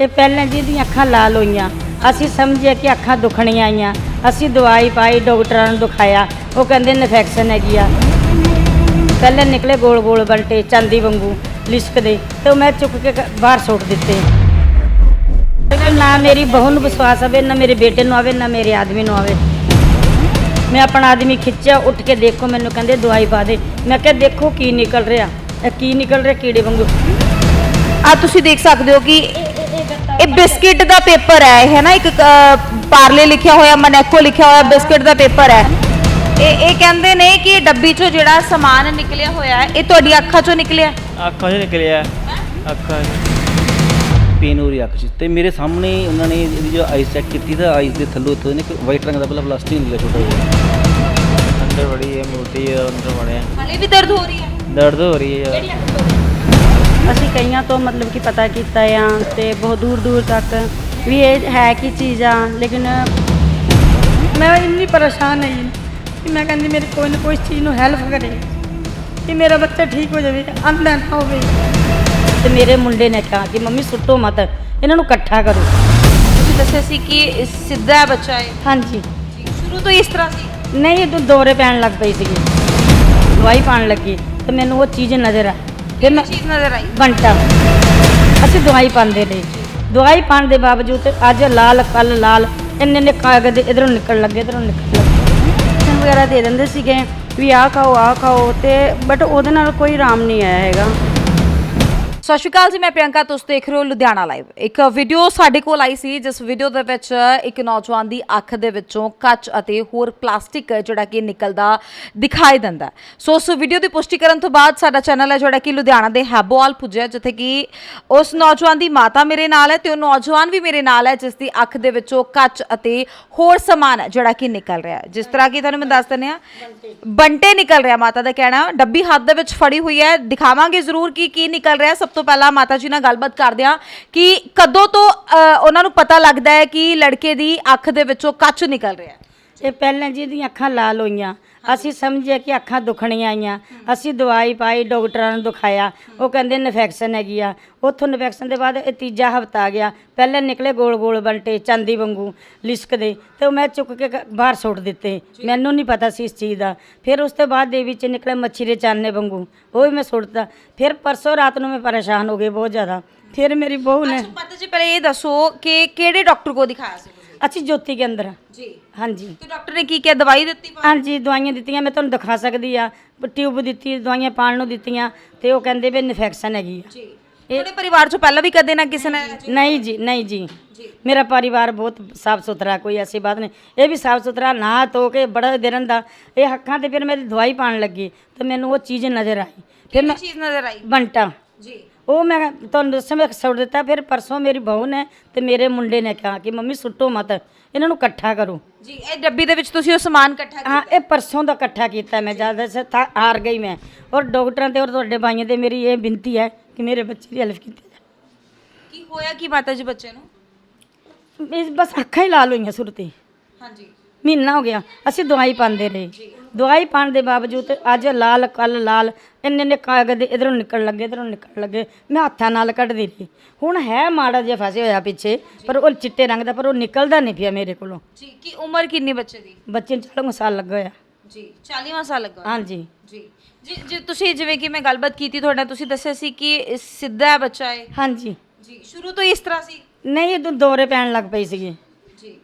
ਇਹ ਪਹਿਲਾਂ ਜਿਹਦੀਆਂ ਅੱਖਾਂ ਲਾਲ ਹੋਈਆਂ, ਅਸੀਂ ਸਮਝਿਆ ਕਿ ਅੱਖਾਂ ਦੁਖਣੀਆਂ ਆਈਆਂ। ਅਸੀਂ ਦਵਾਈ ਪਾਈ, ਡਾਕਟਰਾਂ ਨੂੰ ਦਿਖਾਇਆ। ਉਹ ਕਹਿੰਦੇ ਇਨਫੈਕਸ਼ਨ ਹੈਗੀ ਆ। ਪਹਿਲਾਂ ਨਿਕਲੇ ਗੋਲ ਗੋਲ ਬਲਟੇ ਚਾਂਦੀ ਵਾਂਗੂ ਲਿਸ਼ਕਦੇ ਤੇ ਉਹ ਮੈਂ ਚੁੱਕ ਕੇ ਕ- ਬਾਹਰ ਸੁੱਟ ਦਿੱਤੇ। ਨਾ ਮੇਰੀ ਬਹੂ ਨੂੰ ਵਿਸ਼ਵਾਸ ਆਵੇ, ਨਾ ਮੇਰੇ ਬੇਟੇ ਨੂੰ ਆਵੇ, ਨਾ ਮੇਰੇ ਆਦਮੀ ਨੂੰ ਆਵੇ। ਮੈਂ ਆਪਣਾ ਆਦਮੀ ਖਿੱਚਿਆ, ਉੱਠ ਕੇ ਦੇਖੋ, ਮੈਨੂੰ ਕਹਿੰਦੇ, ਦਵਾਈ ਪਾ ਦੇ। ਮੈਂ ਕਿਹਾ, ਦੇਖੋ ਕੀ ਨਿਕਲ ਰਿਹਾ। ਇਹ ਕੀ ਨਿਕਲ ਰਿਹਾ, ਕੀੜੇ ਵਾਂਗੂ। ਆ ਤੁਸੀਂ ਦੇਖ ਸਕਦੇ ਹੋ ਕਿ ਇਹ ਬਿਸਕਿਟ ਦਾ ਪੇਪਰ ਹੈ ਇਹ ਹੈ ਨਾ ਇੱਕ ਪਾਰਲੇ ਲਿਖਿਆ ਹੋਇਆ ਮਨੈਕੋ ਲਿਖਿਆ ਹੋਇਆ ਬਿਸਕਿਟ ਦਾ ਪੇਪਰ ਹੈ। ਇਹ ਇਹ ਕਹਿੰਦੇ ਨੇ ਕਿ ਡੱਬੀ ਚੋਂ ਜਿਹੜਾ ਸਮਾਨ ਨਿਕਲਿਆ ਹੋਇਆ ਹੈ ਇਹ ਤੁਹਾਡੀ ਅੱਖਾਂ ਚੋਂ ਨਿਕਲਿਆ। ਅੱਖਾਂ 'ਚ ਨਿਕਲਿਆ ਅੱਖਾਂ 'ਚ। ਪੇਨ ਹੋ ਰਹੀ ਅੱਖ 'ਚ। ਤੇ ਮੇਰੇ ਸਾਹਮਣੇ ਉਹਨਾਂ ਨੇ ਇਹਦੀ ਜੋ ਆਈਸ ਚੈੱਕ ਕੀਤੀ ਤਾਂ ਆਈਸ ਦੇ ਥੱਲੋਂ ਇੱਥੋਂ ਨੇ ਇੱਕ ਵਾਈਟ ਰੰਗ ਦਾ ਪਹਿਲਾਂ ਪਲਾਸਟਿਕ ਨਿਕਲਿਆ ਛੋਟਾ ਜਿਹਾ। ਅੰਦਰ ਬੜੀ ਹੈ ਮੋਟੀ ਹੈ ਅੰਦਰ ਬਣਿਆ ਹਾਲੇ ਵੀ ਦਰਦ ਹੋ ਰਹੀ ਹੈ? ਦਰਦ ਹੋ ਰਹੀ ਹੈ ਯਾਰ। ਅਸੀਂ ਕਈਆਂ ਤੋਂ ਮਤਲਬ ਕਿ ਪਤਾ ਕੀਤਾ ਆ ਤੇ ਬਹੁਤ ਦੂਰ ਦੂਰ ਤੱਕ ਵੀ ਇਹ ਹੈ ਕੀ ਚੀਜ਼ ਆ ਲੇਕਿਨ ਮੈਂ ਇੰਨੀ ਪਰੇਸ਼ਾਨ ਹੈ ਕਿ ਮੈਂ ਕਹਿੰਦੀ ਮੇਰੀ ਕੋਈ ਨਾ ਕੋਈ ਚੀਜ਼ ਨੂੰ ਹੈਲਪ ਕਰੇ ਕਿ ਮੇਰਾ ਬੱਚਾ ਠੀਕ ਹੋ ਜਾਵੇ ਅੰਨਾ ਨਾ ਹੋਵੇ। ਤੇ ਮੇਰੇ ਮੁੰਡੇ ਨੇ ਕਿਹਾ ਕਿ ਮੰਮੀ ਸੁੱਟੋ ਮਤ ਇਹਨਾਂ ਨੂੰ ਇਕੱਠਾ ਕਰੋ। ਤੁਸੀਂ ਦੱਸਿਆ ਸੀ ਕਿ ਸਿੱਧਾ ਬੱਚਾ ਹੈ। ਹਾਂਜੀ। ਸ਼ੁਰੂ ਤੋਂ ਇਸ ਤਰ੍ਹਾਂ ਸੀ? ਨਹੀਂ ਇਹ ਦੌਰੇ ਪੈਣ ਲੱਗ ਪਈ ਸੀਗੀ। ਦਵਾਈ ਪਾਣ ਲੱਗੀ ਤੇ ਮੈਨੂੰ ਉਹ ਚੀਜ਼ ਨਜ਼ਰ ਆ। ਫਿਰ ਮੈਂ ਚੀਜ਼ ਨਜ਼ਰ ਆਈ। ਬੰਟਾ ਅਸੀਂ ਦਵਾਈ ਪਾਉਂਦੇ ਰਹੇ ਦਵਾਈ ਪਾਉਣ ਦੇ ਬਾਵਜੂਦ ਅੱਜ ਲਾਲ ਕੱਲ ਲਾਲ ਇੰਨੇ ਨੇ ਕਾਗਜ਼ ਇਧਰੋਂ ਨਿਕਲ ਲੱਗੇ ਇਧਰੋਂ ਨਿਕਲ ਲੱਗੇ। ਵਗੈਰਾ ਦੇ ਦਿੰਦੇ ਸੀਗੇ ਵੀ ਆਹ ਖਾਓ ਆਹ ਖਾਓ ਤੇ ਬਟ ਉਹਦੇ ਨਾਲ ਕੋਈ ਆਰਾਮ ਨਹੀਂ ਆਇਆ ਹੈਗਾ। ਸਤਿ ਸ਼੍ਰੀ ਅਕਾਲ ਜੀ, ਮੈਂ ਪ੍ਰਿਯੰਕਾ, ਤੁਸੀਂ ਦੇਖ ਰਹੇ ਹੋ ਲੁਧਿਆਣਾ ਲਾਈਵ। ਇੱਕ ਵੀਡੀਓ ਸਾਡੇ ਕੋਲ ਆਈ ਸੀ, ਜਿਸ ਵੀਡੀਓ ਦੇ ਵਿੱਚ ਇੱਕ ਨੌਜਵਾਨ ਦੀ ਅੱਖ ਦੇ ਵਿੱਚੋਂ ਕੱਚ ਅਤੇ ਹੋਰ ਪਲਾਸਟਿਕ ਜਿਹੜਾ ਕਿ ਨਿਕਲਦਾ ਦਿਖਾਈ ਦਿੰਦਾ ਸੋ, ਉਸ ਵੀਡੀਓ ਦੀ ਪੁਸ਼ਟੀ ਕਰਨ ਤੋਂ ਬਾਅਦ ਸਾਡਾ ਚੈਨਲ ਹੈ ਜਿਹੜਾ ਕਿ ਲੁਧਿਆਣਾ ਦੇ ਹੈਬੋਵਾਲ ਪੁੱਜਿਆ, ਜਿੱਥੇ ਕਿ ਉਸ ਨੌਜਵਾਨ ਦੀ ਮਾਤਾ ਮੇਰੇ ਨਾਲ ਹੈ ਤੇ ਉਹ ਨੌਜਵਾਨ ਵੀ ਮੇਰੇ ਨਾਲ ਹੈ, ਜਿਸ ਦੀ ਅੱਖ ਦੇ ਵਿੱਚੋਂ ਕੱਚ ਅਤੇ ਹੋਰ ਸਮਾਨ ਜਿਹੜਾ ਕਿ ਨਿਕਲ ਰਿਹਾ ਹੈ। ਜਿਸ ਤਰ੍ਹਾਂ ਕਿ ਤੁਹਾਨੂੰ ਮੈਂ ਦੱਸ ਦਿੰਦੇ ਆ ਬੰਟੇ ਨਿਕਲ ਰਿਹਾ ਮਾਤਾ ਦਾ ਕਹਿਣਾ, ਡੱਬੀ ਹੱਥ ਦੇ ਵਿੱਚ ਫੜੀ ਹੋਈ ਹੈ, ਦਿਖਾਵਾਂਗੇ ਜ਼ਰੂਰ ਕਿ ਕੀ ਨਿਕਲ ਰਿਹਾ ਸਭ ਤੋਂ ਪਹਿਲਾਂ ਮਾਤਾ ਜੀ ਨਾਲ ਗੱਲਬਾਤ ਕਰਦੇ ਹਾਂ ਕਿ ਕਦੋਂ ਤੋਂ ਅ, ਉਹਨਾਂ ਨੂੰ ਪਤਾ ਲੱਗਦਾ ਹੈ ਕਿ ਲੜਕੇ ਦੀ ਅੱਖ ਦੇ ਵਿੱਚੋਂ ਕੱਚ ਨਿਕਲ ਰਿਹਾ ਹੈ? ਇਹ ਪਹਿਲਾਂ ਜਿਹਦੀਆਂ ਅੱਖਾਂ ਲਾਲ ਹੋਈਆਂ, ਅਸੀਂ ਸਮਝਿਆ ਕਿ ਅੱਖਾਂ ਦੁਖਣੀਆਂ ਆਈਆਂ। ਅਸੀਂ ਦਵਾਈ ਪਾਈ, ਡਾਕਟਰਾਂ ਨੂੰ ਦਿਖਾਇਆ। ਉਹ ਕਹਿੰਦੇ ਇਨਫੈਕਸ਼ਨ ਹੈਗੀ ਆ। ਉੱਥੋਂ ਇਨਫੈਕਸ਼ਨ ਦੇ ਬਾਅਦ ਇਹ ਤੀਜਾ ਹਫਤਾ ਆ ਗਿਆ। ਪਹਿਲੇ ਨਿਕਲੇ ਗੋਲ ਗੋਲ ਬੰਟੇ, ਚਾਂਦੀ ਵਾਂਗੂ ਲਿਸ਼ਕਦੇ ਤੇ ਉਹ ਮੈਂ ਚੁੱਕ ਕੇ ਕ- ਬਾਹਰ ਸੁੱਟ ਦਿੱਤੇ। ਮੈਨੂੰ ਨਹੀਂ ਪਤਾ ਸੀ ਇਸ ਚੀਜ਼ ਦਾ। ਫਿਰ ਉਸ ਤੋਂ ਬਾਅਦ ਦੇ ਵਿੱਚ ਨਿਕਲੇ ਮੱਛੀ ਦੇ ਚਾਨੇ ਵਾਂਗੂ। ਉਹ ਵੀ ਮੈਂ ਸੁੱਟਤਾ। ਫਿਰ ਪਰਸੋਂ ਰਾਤ ਨੂੰ ਮੈਂ ਪਰੇਸ਼ਾਨ ਹੋ ਗਈ ਬਹੁਤ ਜ਼ਿਆਦਾ। ਫਿਰ ਮੇਰੀ ਬਹੂ ਨੇ ਮਾਤਾ ਜੀ, ਪਹਿਲੇ ਇਹ ਦੱਸੋ ਕਿ ਕਿਹੜੇ ਡਾਕਟਰ ਕੋ ਦਿਖਾਇਆ ਸੀ? ਅਸੀਂ ਜੋਤੀ ਕੇ ਅੰਦਰ ਜੀ। ਹਾਂਜੀ। ਤੇ ਡਾਕਟਰ ਨੇ ਕੀ ਕਿਹਾ? ਦਵਾਈ ਦਿੱਤੀ ਹਾਂਜੀ ਦਵਾਈਆਂ ਦਿੱਤੀਆਂ ਮੈਂ ਤੁਹਾਨੂੰ ਦਿਖਾ ਸਕਦੀ ਆ ਟਿਊਬ ਦਿੱਤੀ ਦਵਾਈਆਂ ਪਾਣ ਨੂੰ ਦਿੱਤੀਆਂ ਤੇ ਉਹ ਕਹਿੰਦੇ ਵੀ ਇਨਫੈਕਸ਼ਨ ਹੈਗੀ ਆ। ਜੀ। ਤੁਹਾਡੇ ਪਰਿਵਾਰ ਚੋਂ ਪਹਿਲਾਂ ਵੀ ਕਦੇ ਨਾ ਕਿਸੇ ਨੇ ਨਹੀਂ ਜੀ ਨਹੀਂ ਜੀ ਮੇਰਾ ਪਰਿਵਾਰ ਬਹੁਤ ਸਾਫ਼ ਸੁਥਰਾ ਕੋਈ ਐਸੀ ਬਾਤ ਨਹੀਂ। ਇਹ ਵੀ ਸਾਫ਼ ਸੁਥਰਾ ਨਹਾ ਧੋ ਕੇ ਬੜਾ ਦਿਨ ਦਾ। ਇਹ ਅੱਖਾਂ ਤੇ ਫਿਰ ਮੇਰੀ ਦਵਾਈ ਪਾਣ ਲੱਗੀ ਤੇ ਮੈਨੂੰ ਉਹ ਚੀਜ਼ ਨਜ਼ਰ ਆਈ। ਫਿਰ ਮੈਂ ਚੀਜ਼ ਨਜ਼ਰ ਆਈ? ਬੰਟਾ। ਜੀ। ਉਹ ਮੈਂ ਤੁਹਾਨੂੰ ਦੱਸਾਂ ਮੈਂ ਸੁੱਟ ਦਿੱਤਾ। ਫਿਰ ਪਰਸੋਂ ਮੇਰੀ ਬਹੂ ਨੇ ਤੇ ਮੇਰੇ ਮੁੰਡੇ ਨੇ ਕਿਹਾ ਕਿ ਮੰਮੀ ਸੁੱਟੋ ਮਤ ਇਹਨਾਂ ਨੂੰ ਇਕੱਠਾ ਕਰੋ। ਜੀ ਇਹ ਡੱਬੀ ਦੇ ਵਿੱਚ ਤੁਸੀਂ ਉਹ ਸਮਾਨ ਇਕੱਠਾ ਹਾਂ ਇਹ ਪਰਸੋਂ ਦਾ ਇਕੱਠਾ ਕੀਤਾ ਮੈਂ ਜ਼ਿਆਦਾ ਸੇ ਥਾ ਹਾਰ ਗਈ ਮੈਂ। ਔਰ ਡਾਕਟਰਾਂ ਤੇ ਔਰ ਤੁਹਾਡੇ ਭਾਈਆਂ ਤੇ ਮੇਰੀ ਇਹ ਬੇਨਤੀ ਹੈ ਕਿ ਮੇਰੇ ਬੱਚੇ ਦੀ ਹੈਲਪ ਕੀਤੀ ਕੀ ਹੋਇਆ? ਕੀ ਮਾਤਾ ਜੀ ਬੱਚੇ ਨੂੰ? ਜਾਏ ਇਸ ਬਸ ਅੱਖਾਂ ਹੀ ਲਾਲ ਹੋਈਆਂ ਸੁਰਤੀ ਹਾਂਜੀ। ਮਹੀਨਾ ਹੋ ਗਿਆ ਅਸੀਂ ਦਵਾਈ ਪਾਉਂਦੇ ਰਹੇ। ਦਵਾਈ ਪਾਉਣ ਦੇ ਬਾਵਜੂਦ ਅੱਜ ਲਾਲ ਕੱਲ ਲਾਲ ਇੰਨੇ ਇੰਨੇ ਕਾਗਜ਼ ਇਧਰੋਂ ਨਿਕਲ ਲੱਗੇ ਇਧਰੋਂ ਨਿਕਲ ਲੱਗੇ ਮੈਂ ਹੱਥਾਂ ਨਾਲ ਕੱਢਦੀ ਰਹੀ। ਹੁਣ ਹੈ ਮਾੜਾ ਜਿਹਾ ਫਸੇ ਹੋਇਆ ਪਿੱਛੇ ਪਰ ਉਹ ਚਿੱਟੇ ਰੰਗ ਦਾ ਪਰ ਉਹ ਨਿਕਲਦਾ ਨਹੀਂ ਪਿਆ ਮੇਰੇ ਕੋਲੋਂ। ਜੀ ਕੀ ਉਮਰ ਕਿੰਨੀ ਬੱਚੇ ਦੀ? ਬੱਚੇ ਨੂੰ 40 ਸਾਲ ਲੱਗਾ ਹੋਇਆ। ਜੀ 40ਵਾਂ ਸਾਲ ਲੱਗਾ ਹਾਂਜੀ। ਜੀ ਜੀ ਜੀ ਤੁਸੀਂ ਜਿਵੇਂ ਕਿ ਮੈਂ ਗੱਲਬਾਤ ਕੀਤੀ ਤੁਹਾਡੇ ਨਾਲ ਤੁਸੀਂ ਦੱਸਿਆ ਸੀ ਕਿ ਇਹ ਸਿੱਧਾ ਹੈ ਬੱਚਾ ਹੈ। ਹਾਂਜੀ। ਜੀ ਸ਼ੁਰੂ ਤੋਂ ਹੀ ਇਸ ਤਰ੍ਹਾਂ ਸੀ? ਨਹੀਂ ਇਹ ਦੌਰੇ ਪੈਣ ਲੱਗ ਪਈ ਸੀਗੀ।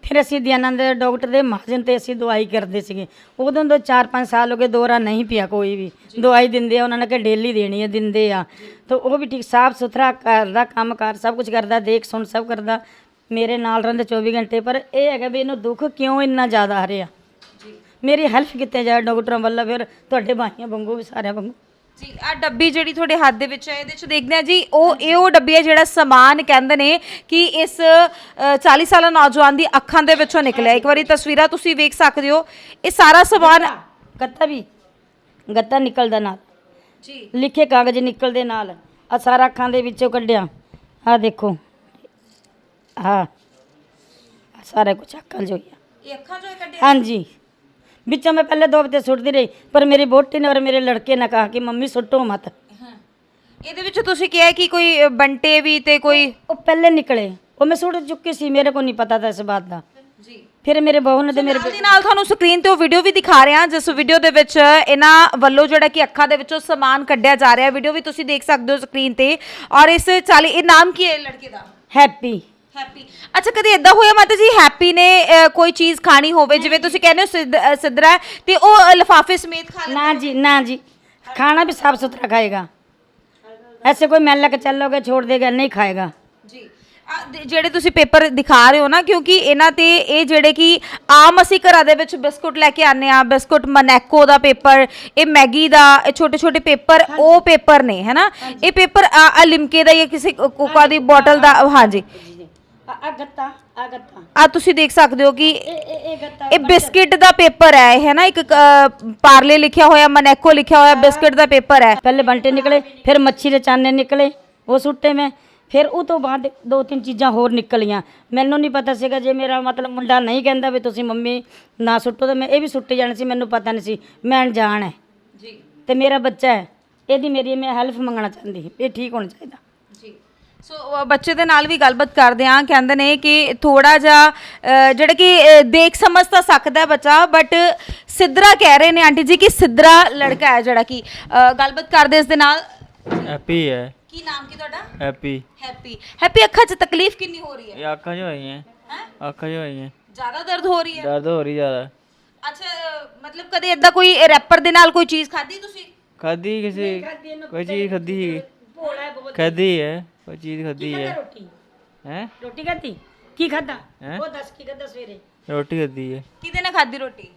ਫਿਰ ਅਸੀਂ ਦਿਆਨੰਦ ਡਾਕਟਰ ਦੇ ਮਹਾਜਨ ਤੇ ਅਸੀਂ ਦਵਾਈ ਕਰਦੇ ਸੀਗੇ। ਉਦੋਂ ਤੋਂ 4-5 ਸਾਲ ਹੋ ਗਏ ਦੋਰਾ ਨਹੀਂ ਪਿਆ ਕੋਈ ਵੀ। ਦਵਾਈ ਦਿੰਦੇ ਆ ਉਹਨਾਂ ਨੇ ਕਿ ਡੇਲੀ ਦੇਣੀ ਹੈ ਦਿੰਦੇ ਆ। ਤਾਂ ਉਹ ਵੀ ਠੀਕ ਸਾਫ਼ ਸੁਥਰਾ ਕਰਦਾ ਕੰਮ ਕਾਰ ਸਭ ਕੁਝ ਕਰਦਾ ਦੇਖ ਸੁਣ ਸਭ ਕਰਦਾ ਮੇਰੇ ਨਾਲ ਰਹਿੰਦੇ 24 ਘੰਟੇ। ਪਰ ਇਹ ਹੈਗਾ ਵੀ ਇਹਨੂੰ ਦੁੱਖ ਕਿਉਂ ਇੰਨਾ ਜ਼ਿਆਦਾ ਆ ਰਿਹਾ? ਮੇਰੀ ਹੈਲਪ ਕਿਤੇ ਜਾਏ ਡਾਕਟਰਾਂ ਵੱਲੋਂ ਫਿਰ ਤੁਹਾਡੇ ਭਾਈਆਂ ਵਾਂਗੂ ਵੀ ਸਾਰਿਆਂ ਵਾਂਗੂ। ਜੀ ਆ ਡੱਬੀ ਜਿਹੜੀ ਤੁਹਾਡੇ ਹੱਥ ਦੇ ਵਿੱਚ ਹੈ ਇਹਦੇ ਚ ਦੇਖਦੇ ਆ ਜੀ। ਉਹ ਇਹ ਉਹ ਡੱਬੀ ਹੈ ਜਿਹੜਾ ਸਮਾਨ ਕਹਿੰਦੇ ਨੇ ਕਿ ਇਸ ਅ, 40 ਸਾਲਾ ਨੌਜਵਾਨ ਦੀ ਅੱਖਾਂ ਦੇ ਵਿੱਚੋਂ ਨਿਕਲਿਆ ਇੱਕ ਵਾਰੀ ਤਸਵੀਰਾਂ ਤੁਸੀਂ ਵੇਖ ਸਕਦੇ ਹੋ। ਇਹ ਸਾਰਾ ਸਮਾਨ ਗੱਤਾ ਵੀ। ਗੱਤਾ ਨਿਕਲਦਾ ਨਾਲ। ਜੀ। ਲਿਖੇ ਕਾਗਜ਼ ਨਿਕਲਦੇ ਨਾਲ। ਆ ਸਾਰਾ ਅੱਖਾਂ ਦੇ ਵਿੱਚੋਂ ਕੱਢਿਆ। ਆ ਦੇਖੋ। ਹਾਂ ਸਾਰਾ ਕੁਝ ਅੱਖਾਂ 'ਚ ਹੋਇਆ ਇਹ ਅੱਖਾਂ ਚੋਂ ਕੱਢਿਆ? ਹਾਂਜੀ। ਵਿੱਚੋਂ ਮੈਂ ਪਹਿਲੇ ਦੋ ਹਫ਼ਤੇ ਸੁੱਟਦੀ ਰਹੀ ਪਰ ਮੇਰੀ ਬੋਟੀ ਨੇ ਔਰ ਮੇਰੇ ਲੜਕੇ ਨੇ ਕਹਾ ਕਿ ਮੰਮੀ ਸੁੱਟੋ ਮਤ। ਇਹਦੇ ਵਿੱਚ ਤੁਸੀਂ ਕਿਹਾ ਕਿ ਕੋਈ ਅ, ਬੰਟੇ ਵੀ ਤੇ ਕੋਈ ਉਹ ਪਹਿਲੇ ਨਿਕਲੇ। ਉਹ ਮੈਂ ਸੁੱਟ ਚੁੱਕੀ ਸੀ ਮੇਰੇ ਕੋ ਨਹੀਂ ਪਤਾ ਤਾਂ ਇਸ ਬਾਤ ਦਾ। ਜੀ। ਫਿਰ ਮੇਰੇ ਬਹੂ ਨੇ ਤੇ ਮੇਰੇ ਨਾਲ ਦੀ ਨਾਲ ਤੁਹਾਨੂੰ ਸਕਰੀਨ ਤੇ ਉਹ ਵੀਡੀਓ ਵੀ ਦਿਖਾ ਰਹੇ ਹਾਂ ਜਿਸ ਵੀਡੀਓ ਦੇ ਵਿੱਚ ਇਹਨਾਂ ਵੱਲੋਂ ਜਿਹੜਾ ਕਿ ਅੱਖਾਂ ਦੇ ਵਿੱਚੋਂ ਸਮਾਨ ਕੱਢਿਆ ਜਾ ਰਿਹਾ। ਵੀਡੀਓ ਵੀ ਤੁਸੀਂ ਦੇਖ ਸਕਦੇ ਹੋ ਸਕਰੀਨ ਤੇ। ਔਰ ਇਸ ਚਾਲੀ ਇਹ ਨਾਮ ਕੀ ਹੈ ਲੜਕੇ ਦਾ? ਹੈਪੀ ਹੈਪੀ ਅੱਛਾ ਕਦੇ ਇਦਾਂ ਹੋਇਆ ਮਾਤਾ ਜੀ ਹੈਪੀ ਨੇ ਅ, ਕੋਈ ਚੀਜ਼ ਖਾਣੀ ਹੋਵੇ ਜਿਵੇਂ ਤੁਸੀਂ ਕਹਿੰਦੇ ਹੋ ਸਿੱਧ- ਅ, ਸਿੱਧਰਾ ਹੈ, ਤੇ ਉਹ ਲਿਫਾਫੇ ਸਮੇਤ ਖਾ ਲੈਂਦਾ ना जी ना जी खाना भी साफ सुथरा खाएगा ऐसे कोई मैला के चलोगे छोड़ देगा नहीं खाएगा ਜੀ ਆ, ਦੇ- ਜਿਹੜੇ ਤੁਸੀਂ ਪੇਪਰ ਦਿਖਾ ਰਹੇ ਹੋ ਨਾ ਕਿਉਂਕਿ ਇਹਨਾਂ ਤੇ ਇਹ ਜਿਹੜੇ ਕਿ ਆਮ ਅਸੀਂ ਘਰਾਂ ਦੇ ਵਿੱਚ ਬਿਸਕੁਟ ਲੈ ਕੇ ਆਨੇ ਆ ਬਿਸਕੁਟ ਮਨੈਕੋ ਦਾ ਪੇਪਰ ਇਹ ਮੈਗੀ ਦਾ ਇਹ ਛੋਟੇ ਛੋਟੇ ਪੇਪਰ ਉਹ ਪੇਪਰ ਨੇ ਹੈਨਾ ਇਹ ਪੇਪਰ ਆ ਆ ਲਿਮਕੇ ਦਾ ਜਾਂ ਕਿਸੇ ਕੋਕਾ ਦੀ ਬੋਟਲ ਦਾ ਹਾਂਜੀ ਆ ਤੁਸੀਂ ਦੇਖ ਸਕਦੇ ਹੋ ਕਿ ਇਹ ਇਹ ਬਿਸਕਿਟ ਦਾ ਪੇਪਰ ਹੈ ਇਹ ਹੈ ਨਾ ਇੱਕ ਪਾਰਲੇ ਲਿਖਿਆ ਹੋਇਆ ਮਨੈਕੋ ਲਿਖਿਆ ਹੋਇਆ ਬਿਸਕਿਟ ਦਾ ਪੇਪਰ ਹੈ। ਪਹਿਲੇ ਬੰਟੇ ਨਿਕਲੇ ਫਿਰ ਮੱਛੀ ਦੇ ਚਾਨੇ ਨਿਕਲੇ ਉਹ ਸੁੱਟੇ ਮੈਂ। ਫਿਰ ਉਹ ਤੋਂ ਬਾਅਦ ਦੋ ਤਿੰਨ ਚੀਜ਼ਾਂ ਹੋਰ ਨਿਕਲੀਆਂ। ਮੈਨੂੰ ਨਹੀਂ ਪਤਾ ਸੀਗਾ ਜੇ ਮੇਰਾ ਮਤਲਬ ਮੁੰਡਾ ਨਹੀਂ ਕਹਿੰਦਾ ਵੀ ਤੁਸੀਂ ਮੰਮੀ ਨਾ ਸੁੱਟੋ ਤਾਂ ਮੈਂ ਇਹ ਵੀ ਸੁੱਟੇ ਜਾਣੇ ਸੀ ਮੈਨੂੰ ਪਤਾ ਨਹੀਂ ਸੀ। ਮੈਂ ਅਣਜਾਣ ਹੈ। ਜੀ। ਤੇ ਮੇਰਾ ਬੱਚਾ ਹੈ। ਇਹਦੀ ਮੇਰੀ ਮੈਂ ਹੈਲਪ ਮੰਗਣਾ ਚਾਹੁੰਦੀ ਸੀ ਇਹ ਠੀਕ ਹੋਣਾ ਚਾਹੀਦਾ। ਸੋ ਅ, ਬੱਚੇ ਦੇ ਨਾਲ ਵੀ ਗੱਲਬਾਤ ਕਰਦੇ ਆ ਕਹਿੰਦੇ ਨੇ ਕਿ ਥੋੜਾ ਜਿਹਾ ਜਿਹੜਾ ਕਿ ਅ, ਦੇਖ ਸਮਝ ਤਾਂ ਸਕਦਾ ਹੈ ਬੱਚਾ ਬਟ ਸਿੱਧਰਾ ਕਹਿ ਰਹੇ ਨੇ ਆਂਟੀ ਜੀ ਕਿ ਸਿੱਧਰਾ ਲੜਕਾ ਹੈ ਜਿਹੜਾ ਕਿ ਅ, ਗੱਲਬਾਤ ਕਰਦੇ ਇਸ ਦੇ ਨਾਲ। ਹੈਪੀ ਹੈ। ਕੀ ਨਾਮ ਕੀ ਤੁਹਾਡਾ? ਹੈਪੀ ਹੈਪੀ ਹੈਪੀ ਅੱਖਾਂ 'ਚ ਤਕਲੀਫ ਕਿੰਨੀ ਹੋ ਰਹੀ ਹੈ? ਇਹ ਅੱਖਾਂ 'ਚ ਹੋਈਆਂ। ਹੈ? ਅੱਖਾਂ 'ਚ ਹੋਈਆਂ। ਜ਼ਿਆਦਾ ਦਰਦ ਹੋ ਰਹੀ ਹੈ? ਦਰਦ ਹੋ ਰਹੀ ਜ਼ਿਆਦਾ। ਅੱਛਾ ਅ, ਮਤਲਬ ਕਦੇ ਇਦਾਂ ਕੋਈ ਰੈਪਰ ਦੇ ਨਾਲ ਕੋਈ ਚੀਜ਼ ਖਾਧੀ ਤੁਸੀਂ? ਖਾਦੀ ਕਿਸੇ ਕੋਈ ਚੀਜ਼ ਖਾਦੀ ਸੀ ਖਾਦੀ ਹੈ। ਕੋਈ ਚੀਜ਼ ਖਾਦੀ ਹੈ? ਰੋਟੀ? ਹੈ? ਰੋਟੀ ਖਾਧੀ? ਕੀ ਖਾਧਾ? ਹੈਂ? ਉਹ ਦੱਸ ਕੀ ਖਾਧਾ ਸਵੇਰੇ? ਰੋਟੀ ਖਾਦੀ ਹੈ। ਕਿਹਦੇ ਨਾਲ ਖਾਧੀ ਰੋਟੀ?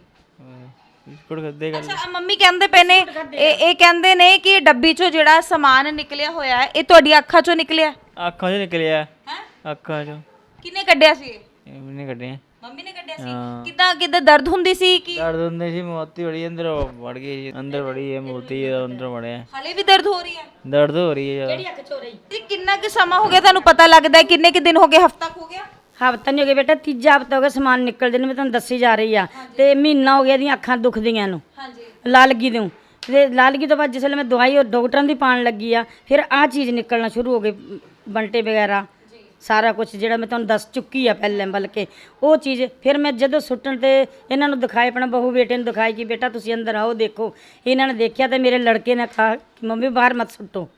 ਬਿਸਕੁਟ ਖਾਦੇ ਕਰ ਅੱਛਾ ਆਹ ਮੰਮੀ ਕਹਿੰਦੇ ਪਏ ਨੇ ਇਹ ਇਹ ਕਹਿੰਦੇ ਨੇ ਕਿ ਡੱਬੀ 'ਚੋਂ ਜਿਹੜਾ ਸਮਾਨ ਨਿਕਲਿਆ ਹੋਇਆ ਹੈ ਇਹ ਤੁਹਾਡੀ ਅੱਖਾਂ 'ਚੋਂ ਨਿਕਲਿਆ? ਅੱਖਾਂ 'ਚ ਨਿਕਲਿਆ। ਹੈ? ਅੱਖਾਂ 'ਚੋਂ। ਕਿਨੇ ਕੱਢਿਆ ਸੀ ਇਹ? ਇਹ ਵੀ ਨਹੀਂ ਕੱਢਿਆ। ਮੰਮੀ ਨੇ ਕੱਢਿਆ। ਸੀ? ਕਿਦਾਂ ਕਿਦਾਂ ਦਰਦ ਹੁੰਦੀ ਸੀ ਕਿ ਦਰਦ ਹੁੰਦੇ ਸੀ ਮੋਤੀ ਬੜੀ ਅੰਦਰ ਵੜ ਗਈ ਸੀ। ਅੰਦਰ ਵੜੀ ਹੈ ਮੋਤੀ ਅੰਦਰ ਵੜਿਆ। ਹਲੇ ਵੀ ਦਰਦ ਹੋ ਰਹੀ ਹੈ? ਦਰਦ ਹੋ ਰਹੀ ਹੈ ਜ਼ਿਆਦਾ। ਅੱਖ ਚੋ ਰਹੀ? ਤੇ ਕਿੰਨਾ ਕਿ ਸਮਾਂ ਹੋ ਗਿਆ ਤੁਹਾਨੂੰ ਪਤਾ ਲੱਗਦਾ ਹੈ? ਕਿੰਨੇ ਕਿ ਦਿਨ ਹੋ ਗਏ ਹਫਤਾ ਹੋ ਗਿਆ? ਹਫ਼ਤਾ ਨਹੀਂ ਹੋ ਗਿਆ ਬੇਟਾ ਤੀਜਾ ਹਫ਼ਤਾ ਹੋ ਗਿਆ ਸਮਾਨ ਨਿਕਲਦੇ ਨੇ ਮੈਂ ਤੁਹਾਨੂੰ ਦੱਸੀ ਜਾ ਰਹੀ ਆ। ਤੇ ਮਹੀਨਾ ਹੋ ਗਿਆ ਦੀਆਂ ਅੱਖਾਂ ਦੁਖਦੀਆਂ ਨੂੰ। ਹਾਂਜੀ। ਲਾਲਗੀ ਨੂੰ। ਤੇ ਲਾਲਗੀ ਤੋਂ ਬਾਅਦ ਜਿਸ ਵੇਲੇ ਮੈਂ ਦਵਾਈ ਉਹ ਡਾਕਟਰਾਂ ਦੀ ਪਾਣ ਲੱਗੀ ਆ ਫਿਰ ਆਹ ਚੀਜ਼ ਨਿਕਲਣਾ ਸ਼ੁਰੂ ਹੋ ਗਈ ਬੰਟੇ ਵਗੈਰਾ। ਸਾਰਾ ਕੁਝ ਜਿਹੜਾ ਮੈਂ ਤੁਹਾਨੂੰ ਦੱਸ ਚੁੱਕੀ ਆ ਪਹਿਲਾਂ ਬਲਕਿ ਉਹ ਚੀਜ਼ ਫਿਰ ਮੈਂ ਜਦੋਂ ਸੁੱਟਣ ਤੇ ਇਹਨਾਂ ਨੂੰ ਦਿਖਾਏ ਆਪਣਾ ਬਹੂ ਬੇਟੇ ਨੂੰ ਦਿਖਾਈ ਕਿ ਬੇਟਾ ਤੁਸੀਂ ਅੰਦਰ ਆਓ ਦੇਖੋ। ਇਹਨਾਂ ਨੇ ਦੇਖਿਆ ਤੇ ਮੇਰੇ ਲੜਕੇ ਨੇ ਕਹਾ ਕਿ ਮੰਮੀ ਬਾਹਰ ਮਤ ਸੁੱਟੋ।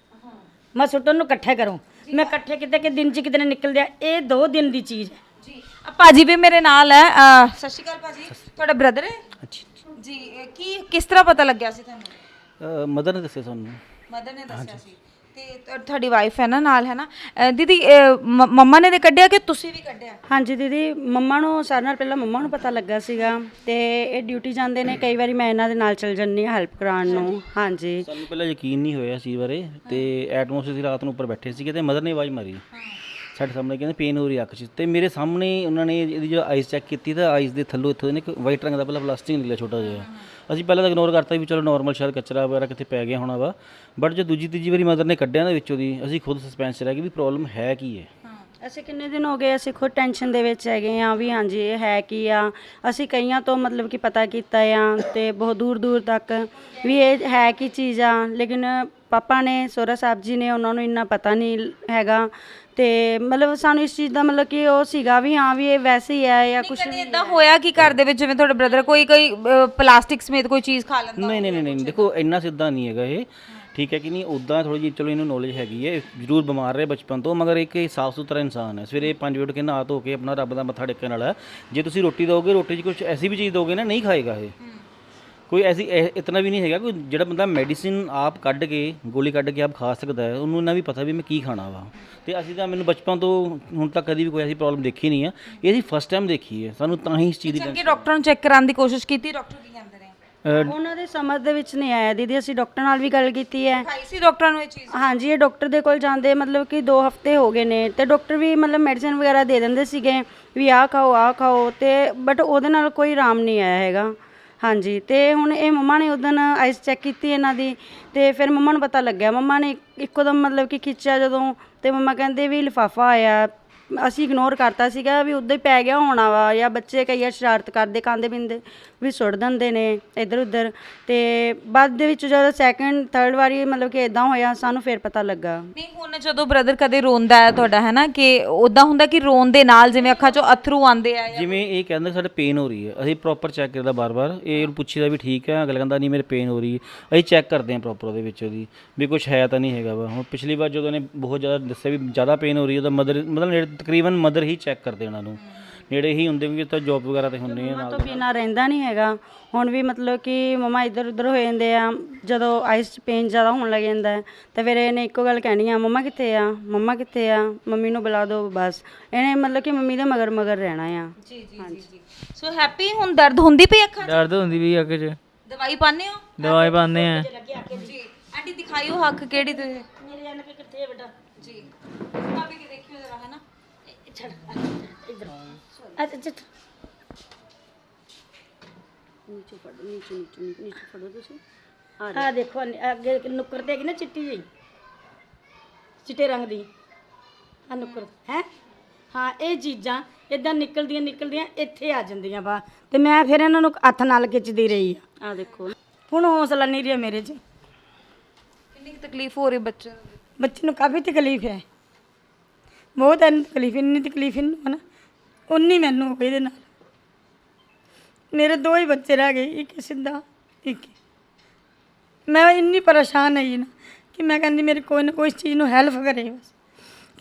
ਮੈਂ ਸੁੱਟਣ ਨੂੰ ਇਕੱਠੇ ਕਰੋ। ਮੈਂ ਇਕੱਠੇ ਕਿਤੇ ਕਿ ਦਿਨ ਚ ਕਿਤੇ ਨਿਕਲਦੇ ਆ। ਇਹ ਦੋ ਦਿਨ ਦੀ ਚੀਜ਼ ਹੈ। ਜੀ। ਆ ਭਾਜੀ ਵੀ ਮੇਰੇ ਨਾਲ ਹੈ। ਸਤਿ ਸ਼੍ਰੀ ਅਕਾਲ ਭਾਜੀ। ਤੁਹਾਡਾ ਬ੍ਰਦਰ ਹੈ? ਅੱਛਾ ਜੀ ਕੀ ਕਿਸ ਤਰ੍ਹਾਂ ਪਤਾ ਲੱਗਿਆ ਸੀ ਤੁਹਾਨੂੰ? ਮਦਰ ਨੇ ਦੱਸਿਆ ਸਾਨੂੰ। ਮਦਰ ਨੇ ਦੱਸਿਆ ਸੀ। ਤੇ ਤੁਹਾਡੀ ਵਾਈਫ ਹੈ ਨਾ ਨਾਲ ਹੈ ਨਾ? ਦੀਦੀ ਮ- ਮੰਮਾ ਨੇ ਤੇ ਕੱਢਿਆ ਕਿ ਤੁਸੀਂ ਵੀ ਕੱਢਿਆ? ਹਾਂਜੀ ਦੀਦੀ ਮੰਮਾ ਨੂੰ ਸਾਰਿਆਂ ਨਾਲ ਪਹਿਲਾਂ ਮੰਮਾ ਨੂੰ ਪਤਾ ਲੱਗਾ ਸੀਗਾ ਤੇ ਇਹ ਡਿਊਟੀ ਜਾਂਦੇ ਨੇ ਕਈ ਵਾਰੀ ਮੈਂ ਇਹਨਾਂ ਦੇ ਨਾਲ ਚਲ ਜੰਨੀ ਆ ਹੈਲਪ ਕਰਾਉਣ ਨੂੰ। ਹਾਂਜੀ। ਸਾਨੂੰ ਪਹਿਲਾਂ ਯਕੀਨ ਨਹੀਂ ਹੋਇਆ ਚੀਜ਼ ਬਾਰੇ ਤੇ ਐਟਮੋਸਫੀਅਰ ਦੀ ਰਾਤ ਨੂੰ ਉੱਪਰ ਬੈਠੇ ਸੀਗੇ ਤੇ ਮਦਰ ਨੇ ਆਵਾਜ਼ ਮਾਰੀ। ਸਾਡੇ ਸਾਹਮਣੇ ਕਹਿੰਦੇ ਪੇਨ ਹੋ ਰਹੀ ਅੱਖ 'ਚ। ਤੇ ਮੇਰੇ ਸਾਹਮਣੇ ਉਹਨਾਂ ਨੇ ਇਹਦੀ ਜੋ ਆਈਸ ਚੈੱਕ ਕੀਤੀ ਤਾਂ ਆਈਸ ਦੇ ਥੱਲੋਂ ਇੱਥੋਂ ਨੇ ਇੱਕ ਵਾਈਟ ਰੰਗ ਦਾ ਪਹਿਲਾਂ ਪਲਾਸਟਿਕ ਨਿਕਲਿਆ ਛੋਟਾ ਜਿਹਾ। ਅਸੀਂ ਪਹਿਲਾਂ ਤਾਂ ਇਗਨੋਰ ਕਰਤਾ ਵੀ ਚਲੋ ਨਾਰਮਲ ਸ਼ਾਇਦ ਕਚਰਾ ਵਗੈਰਾ ਕਿਤੇ ਪੈ ਗਿਆ ਹੋਣਾ ਵਾ। ਬਟ ਜੋ ਦੂਜੀ ਤੀਜੀ ਵਾਰੀ ਮਦਰ ਨੇ ਕੱਢਿਆ ਨਾ ਵਿੱਚੋਂ ਦੀ, ਅਸੀਂ ਖੁਦ ਸਸਪੈਂਸ 'ਚ ਰਹਿ ਗਏ ਵੀ ਪ੍ਰੋਬਲਮ ਹੈ ਕੀ ਹੈ। ਅਸੀਂ ਕਿੰਨੇ ਦਿਨ ਹੋ ਗਏ ਅਸੀਂ ਖੁਦ ਟੈਨਸ਼ਨ ਦੇ ਵਿੱਚ ਹੈਗੇ ਆ ਵੀ ਹਾਂਜੀ ਇਹ ਹੈ ਕੀ ਆ। ਅਸੀਂ ਕਈਆਂ ਤੋਂ ਮਤਲਬ ਕਿ ਪਤਾ ਕੀਤਾ ਆ ਤੇ ਬਹੁਤ ਦੂਰ ਦੂਰ ਤੱਕ ਵੀ ਇਹ ਹੈ ਕੀ ਚੀਜ਼ ਆ। ਲੇਕਿਨ ਪਾਪਾ ਨੇ, ਸੋਹਰਾ ਸਾਹਿਬ ਜੀ ਨੇ ਉਹਨਾਂ ਨੂੰ ਇੰਨਾ ਪਤਾ ਨਹੀਂ ਹੈਗਾ। ਤੇ ਮਤਲਬ ਸਾਨੂੰ ਇਸ ਚੀਜ਼ ਦਾ ਮਤਲਬ ਕਿ ਉਹ ਸੀਗਾ ਵੀ ਹਾਂ ਵੀ ਇਹ ਵੈਸੇ ਹੀ ਹੈ ਜਾਂ ਕੁਝ ਕਦੇ ਇਦਾਂ ਹੋਇਆ ਕਿ ਘਰ ਦੇ ਵਿੱਚ ਜਿਵੇਂ ਤੁਹਾਡੇ ਬ੍ਰਦਰ ਕੋਈ ਕੋਈ ਪਲਾਸਟਿਕ ਸਮੇਤ ਕੋਈ ਚੀਜ਼ ਖਾ ਲੈਂਦਾ ਨਹੀਂ ਨਹੀਂ ਨਹੀਂ ਨਹੀਂ ਦੇਖੋ ਇੰਨਾ ਸਿੱਧਾ ਨਹੀਂ ਹੈਗਾ ਇਹ। ਠੀਕ ਹੈ ਕਿ ਨਹੀਂ? ਉਦਾਂ ਥੋੜੀ ਜਿਹੀ ਚਲੋ ਇਹਨੂੰ ਨੌਲੇਜ ਹੈਗੀ ਹੈ ਜ਼ਰੂਰ ਬਿਮਾਰ ਰਹੇ ਬਚਪਨ ਤੋਂ ਮਗਰ ਇੱਕ ਸਾਫ਼ ਸੁਥਰਾ ਇਨਸਾਨ ਹੈ। ਸਵੇਰੇ 5 ਵਜੇ ਉੱਠ ਕੇ ਨਹਾ ਧੋ ਕੇ ਆਪਣਾ ਰੱਬ ਦਾ ਮੱਥਾ ਟੇਕਣ ਵਾਲਾ। ਜੇ ਤੁਸੀਂ ਰੋਟੀ ਦੋਗੇ ਰੋਟੀ 'ਚ ਕੁਝ ਐਸੀ ਵੀ ਚੀਜ਼ ਦੋਗੇ ਨਾ ਨਹੀਂ ਖਾਏਗਾ ਇਹ। ਕੋਈ ਐਸੀ ਇਹ- ਇਤਨਾ ਵੀ ਨਹੀਂ ਹੈਗਾ ਕੋਈ ਜਿਹੜਾ ਬੰਦਾ ਮੈਡੀਸਿਨ ਆਪ ਕੱਢ ਕੇ ਗੋਲੀ ਕੱਢ ਕੇ ਆਪ ਖਾ ਸਕਦਾ ਹੈ ਉਹਨੂੰ ਇਹਨਾਂ ਵੀ ਪਤਾ ਵੀ ਮੈਂ ਕੀ ਖਾਣਾ ਵਾ। ਤੇ ਅਸੀਂ ਤਾਂ ਮੈਨੂੰ ਬਚਪਨ ਤੋਂ ਹੁਣ ਤੱਕ ਕਦੀ ਵੀ ਕੋਈ ਐਸੀ ਪ੍ਰੋਬਲਮ ਦੇਖੀ ਨਹੀਂ ਆ। ਇਹ ਅਸੀਂ ਫਸਟ ਟਾਈਮ ਦੇਖੀ ਹੈ ਸਾਨੂੰ ਤਾਂ ਹੀ ਇਸ ਚੀਜ਼ ਦੀ ਚੰਗੇ ਡਾਕਟਰ ਨੂੰ ਚੈੱਕ ਕਰਾਉਣ ਦੀ ਕੋਸ਼ਿਸ਼ ਕੀਤੀ ਡਾਕਟਰ ਕੀ ਕਹਿੰਦੇ ਨੇ? ਉਹਨਾਂ ਦੇ ਸਮਝ ਦੇ ਵਿੱਚ ਨਹੀਂ ਆਇਆ ਦੀਦੀ ਅਸੀਂ ਡਾਕਟਰ ਨਾਲ ਵੀ ਗੱਲ ਕੀਤੀ ਹੈ। ਖਾਈ ਸੀ ਡਾਕਟਰਾਂ ਨੂੰ ਇਹ ਚੀਜ਼? ਹਾਂਜੀ ਇਹ ਡਾਕਟਰ ਦੇ ਕੋਲ ਜਾਂਦੇ ਮਤਲਬ ਕਿ 2 ਹਫ਼ਤੇ ਹੋ ਗਏ ਨੇ ਤੇ ਡਾਕਟਰ ਵੀ ਮਤਲਬ ਮੈਡੀਸਿਨ ਵਗੈਰਾ ਦੇ ਦਿੰਦੇ ਸੀਗੇ ਵੀ ਆਹ ਖਾਓ ਆਹ ਖਾਓ ਤੇ ਬਟ ਉਹਦੇ ਨਾਲ ਕੋਈ ਆਰਾਮ ਨਹੀਂ ਆਇਆ ਹੈਗਾ। ਹਾਂਜੀ, ਤੇ ਹੁਣ ਇਹ ਮੰਮਾ ਨੇ ਉਦੋਂ ਆਈਸ ਚੈੱਕ ਕੀਤੀ ਇਹਨਾਂ ਦੀ, ਤੇ ਫਿਰ ਮੰਮਾ ਨੂੰ ਪਤਾ ਲੱਗਿਆ। ਮੰਮਾ ਨੇ ਇੱਕੋ ਦਮ ਮਤਲਬ ਕਿ ਖਿੱਚਿਆ ਜਦੋਂ, ਤੇ ਮੰਮਾ ਕਹਿੰਦੇ ਵੀ ਲਿਫਾਫਾ ਆਇਆ ਅਸੀਂ ਇਗਨੋਰ ਕਰਤਾ ਸੀਗਾ ਵੀ ਉੱਦਾਂ ਹੀ ਪੈ ਗਿਆ ਹੋਣਾ ਵਾ ਜਾਂ ਬੱਚੇ ਕਈ ਵਾਰ ਸ਼ਰਾਰਤ ਕਰਦੇ ਕਾਂਦੇ ਬਿੰਦੇ ਵੀ ਸੁੱਟ ਦਿੰਦੇ ਨੇ ਇੱਧਰ ਉੱਧਰ। ਤੇ ਬਾਅਦ ਦੇ ਵਿੱਚ ਜਦੋਂ ਸੈਕੰਡ ਥਰਡ ਵਾਰੀ ਮਤਲਬ ਕਿ ਇਦਾਂ ਹੋਇਆ ਸਾਨੂੰ ਫਿਰ ਪਤਾ ਲੱਗਾ। ਨਹੀਂ ਹੁਣ ਜਦੋਂ ਬ੍ਰਦਰ ਕਦੇ ਰੋਂਦਾ ਹੈ ਤੁਹਾਡਾ ਹੈ ਨਾ ਕਿ ਉਦਾਂ ਹੁੰਦਾ ਕਿ ਰੋਣ ਦੇ ਨਾਲ ਜਿਵੇਂ ਅੱਖਾਂ 'ਚੋਂ ਅਥਰੂ ਆਉਂਦੇ ਆ ਜਿਵੇਂ ਇਹ ਕਹਿੰਦਾ ਸਾਡੇ ਪੇਨ ਹੋ ਰਹੀ ਹੈ ਅਸੀਂ ਪ੍ਰੋਪਰ ਚੈੱਕ ਕਰਦਾ ਬਾਰ-ਬਾਰ ਇਹ ਇਹਨੂੰ ਪੁੱਛੀਦਾ ਵੀ ਠੀਕ ਹੈ ਅਗਲਾ ਕਹਿੰਦਾ ਨਹੀਂ ਮੇਰੇ ਪੇਨ ਹੋ ਰਹੀ ਹੈ। ਅਸੀਂ ਚੈੱਕ ਕਰਦੇ ਹਾਂ ਪ੍ਰੋਪਰ ਉਹਦੇ ਵਿੱਚ ਉਹਦੀ ਵੀ ਕੁਝ ਹੈ ਤਾਂ ਨਹੀਂ ਹੈਗਾ ਵਾ। ਹੁਣ ਪਿਛਲੀ ਵਾਰ ਜਦੋਂ ਉਹਨੇ ਬਹੁਤ ਜ਼ਿਆਦਾ ਦੱਸਿਆ ਵੀ ਜ਼ਿਆਦਾ ਪੇਨ ਹੋ ਰਹੀ ਹੈ ਤਾਂ ਮਦਰ ਮਤਲਬ ਨੇੜੇ ਤਕਰੀਬਨ ਮਦਰ ਹੀ ਚੈੱਕ ਕਰਦੇ ਉਹਨਾਂ ਨੂੰ। ਨੇੜੇ ਹੀ ਹੁੰਦੇ ਵੀ ਤਾਂ ਜੌਬ ਵਗੈਰਾ ਤੇ ਹੁੰਦੇ ਆ ਨਾਲ ਤੋਂ ਬਿਨਾ ਰਹਿੰਦਾ ਨਹੀਂ ਹੈਗਾ। ਹੁਣ ਵੀ ਮਤਲਬ ਕਿ ਮਮਾ ਇੱਧਰ ਉੱਧਰ ਹੋ ਜਾਂਦੇ ਆ। ਜਦੋਂ ਆਈਸ 'ਚ ਪੇਨ ਜ਼ਿਆਦਾ ਹੋਣ ਲੱਗ ਜਾਂਦਾ ਹੈ ਤਾਂ ਫਿਰ ਇਹਨੇ ਇੱਕੋ ਗੱਲ ਕਹਿਣੀ ਆ ਮਮਾ ਕਿੱਥੇ ਆ? ਮਮਾ ਕਿੱਥੇ ਆ? ਮੰਮੀ ਨੂੰ ਬੁਲਾ ਦਿਓ ਬਸ। ਇਹਨੇ ਮਤਲਬ ਕਿ ਮੰਮੀ ਦੇ ਮਗਰ ਮਗਰ ਰਹਿਣਾ ਆ। ਜੀ ਜੀ ਜੀ ਸੋ ਹੈਪੀ ਹੁਣ ਦਰਦ ਹੁੰਦੀ ਪਈ ਅੱਖਾਂ 'ਚ? ਦਰਦ ਹੁੰਦੀ ਵੀ ਅੱਖ 'ਚ। ਦਵਾਈ ਪਾਉਂਦੇ ਹੋ? ਦਵਾਈ ਪਾਉਂਦੇ ਆ। ਜੀ। ਆਂਟੀ ਦਿਖਾਇਓ ਅੱਖ ਕਿਹੜੀ ਤੇ ਮੇਰੇ ਅਨਕ ਕਿੱਥੇ ਹੈ ਬੇਟਾ? ਜੀ। ਭਾਬੀ ਕੇ ਦੇਖਿਓ ਜਰਾ ਹੈ ਨਾ ਅੱਛਾ ਅੱਛਾ ਨੀਚੇ ਫੜੋ ਨੀਚੇ ਨੀਚੇ ਨੀਚੇ ਫੜੋ ਤੁਸੀਂ। ਆ ਦੇਖੋ ਨ- ਅੱਗੇ ਨੁੱਕਰ ਤੇ ਹੈਗੀ ਨਾ ਚਿੱਟੀ ਜਿਹੀ। ਚਿੱਟੇ ਰੰਗ ਦੀ। ਆ ਨੁੱਕਰ ਹੈ? ਹਾਂ ਇਹ ਚੀਜ਼ਾਂ ਇਦਾਂ ਨਿਕਲਦੀਆਂ ਨਿਕਲਦੀਆਂ ਇੱਥੇ ਆ ਜਾਂਦੀਆਂ ਵਾ। ਤੇ ਮੈਂ ਫਿਰ ਇਹਨਾਂ ਨੂੰ ਹੱਥ ਨਾਲ ਖਿੱਚਦੀ ਰਹੀ ਆ। ਆ ਦੇਖੋ। ਹੁਣ ਹੌਸਲਾ ਨਹੀਂ ਰਿਹਾ ਮੇਰੇ 'ਚ। ਕਿੰਨੀ ਤਕਲੀਫ ਹੋ ਰਹੀ ਬੱਚੇ ਬੱਚੇ ਨੂੰ ਕਾਫੀ ਤਕਲੀਫ ਹੈ। ਬਹੁਤ ਐਨੀ ਤਕਲੀਫ ਇੰਨੀ ਤਕਲੀਫ ਇਹਨੂੰ ਹੈ ਨਾ ਉਨੀ ਮੈਨੂੰ ਹੋਈ ਇਹਦੇ ਨਾਲ। ਮੇਰੇ ਦੋ ਹੀ ਬੱਚੇ ਰਹਿ ਗਏ ਇੱਕ ਸਿੱਧਾ ਇੱਕ ਮੈਂ ਇੰਨੀ ਪਰੇਸ਼ਾਨ ਹੈ ਨਾ ਕਿ ਮੈਂ ਕਹਿੰਦੀ ਮੇਰੇ ਕੋਈ ਨਾ ਕੋਈ ਇਸ ਚੀਜ਼ ਨੂੰ ਹੈਲਪ ਕਰੇ ਬਸ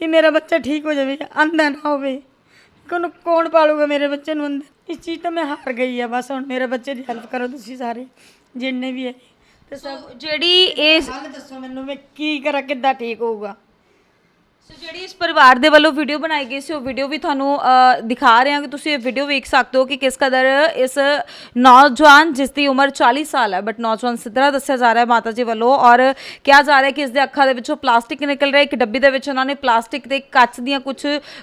ਕਿ ਮੇਰਾ ਬੱਚਾ ਠੀਕ ਹੋ ਜਾਵੇ ਅੰਧਾ ਨਾ ਹੋਵੇ। ਕੋਣ ਕੌਣ ਪਾਲੂਗਾ ਮੇਰੇ ਬੱਚੇ ਨੂੰ ਅੰਦਰ? ਇਸ ਚੀਜ਼ ਤੋਂ ਮੈਂ ਹਾਰ ਗਈ ਆ ਬਸ ਹੁਣ ਮੇਰੇ ਬੱਚੇ ਦੀ ਹੈਲਪ ਕਰੋ ਤੁਸੀਂ ਸਾਰੇ ਜਿੰਨੇ ਵੀ ਹੈ। ਤੇ ਸਭ ਜਿਹੜੀ ਇਸ ਹਾਲ ਦੱਸੋ ਮੈਨੂੰ ਮੈਂ ਕੀ ਕਰਾਂ ਕਿੱਦਾਂ ਠੀਕ ਹੋਊਗਾ? ਸੋ ਜਿਹੜੀ ਇਸ ਪਰਿਵਾਰ ਦੇ ਵੱਲੋਂ ਵੀਡੀਓ ਬਣਾਈ ਗਈ ਸੀ ਉਹ ਵੀਡੀਓ ਵੀ ਤੁਹਾਨੂੰ ਅ, ਦਿਖਾ ਰਹੇ ਹਾਂ ਕਿ ਤੁਸੀਂ ਇਹ ਵੀਡੀਓ ਵੇਖ ਸਕਦੇ ਹੋ ਕਿ ਕਿਸ ਕਦਰ ਇਸ ਨੌਜਵਾਨ ਜਿਸ ਦੀ ਉਮਰ 40 ਸਾਲ ਹੈ ਬਟ ਨੌਜਵਾਨ ਸਿੱਧਰਾ ਦੱਸਿਆ ਜਾ ਰਿਹਾ ਹੈ ਮਾਤਾ ਜੀ ਵੱਲੋਂ ਔਰ ਕਿਹਾ ਜਾ ਰਿਹਾ ਹੈ ਕਿ ਇਸ ਦੇ ਅੱਖਾਂ ਦੇ ਵਿੱਚੋਂ ਪਲਾਸਟਿਕ ਨਿਕਲ ਰਿਹਾ ਇੱਕ ਡੱਬੀ ਦੇ ਵਿੱਚ ਉਹਨਾਂ ਨੇ ਪਲਾਸਟਿਕ ਤੇ ਕੱਚ ਦੀਆਂ ਕੁਝ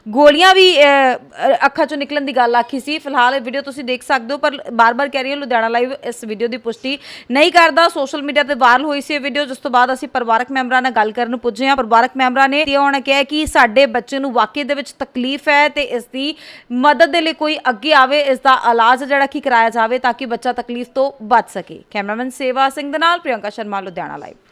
ਗੋਲੀਆਂ ਵੀ ਅ, ਅ, ਅੱਖਾਂ ਚੋਂ ਨਿਕਲਣ ਦੀ ਗੱਲ ਆਖੀ ਸੀ। ਫਿਲਹਾਲ ਇਹ ਵੀਡੀਓ ਤੁਸੀਂ ਦੇਖ ਸਕਦੇ ਹੋ ਪਰ ਬਾਰ-ਬਾਰ ਕਹਿ ਰਹੀ ਹਾਂ ਲੁਧਿਆਣਾ ਲਾਈਵ ਇਸ ਵੀਡੀਓ ਦੀ ਪੁਸ਼ਟੀ ਨਹੀਂ ਕਰਦਾ। ਸੋਸ਼ਲ ਮੀਡੀਆ ਤੇ ਵਾਇਰਲ ਹੋਈ ਸੀ ਇਹ ਵੀਡੀਓ ਜਿਸ ਤੋਂ ਬਾਅਦ ਅਸੀਂ ਪਰਿਵਾਰਕ ਮੈਂਬਰਾਂ ਨਾਲ ਗੱਲ ਕਰਨ ਨੂੰ ਪੁੱਜੇ ਹਾਂ। ਪਰਿਵਾਰਕ ਮੈਂਬਰਾਂ ਨੇ ਇਹ ਉਹਨਾਂ ਕਿਹਾ ਕਿ ਸਾਡੇ ਬੱਚੇ ਨੂੰ ਵਾਕਈ ਦੇ ਵਿੱਚ ਤਕਲੀਫ ਹੈ ਤੇ ਇਸ ਦੀ ਮਦਦ ਦੇ ਲਈ ਕੋਈ ਅੱਗੇ ਆਵੇ, ਇਸ ਦਾ ਇਲਾਜ ਜਿਹੜਾ ਕਿ ਕਰਾਇਆ ਜਾਵੇ ਤਾਂ ਕਿ ਬੱਚਾ ਤਕਲੀਫ ਤੋਂ ਬਚ ਸਕੇ। ਕੈਮਰਾਮੈਨ ਸੇਵਾ ਸਿੰਘ ਦੇ ਨਾਲ ਪ੍ਰਿਯੰਕਾ ਸ਼ਰਮਾ, ਲੁਧਿਆਣਾ ਲਾਈਵ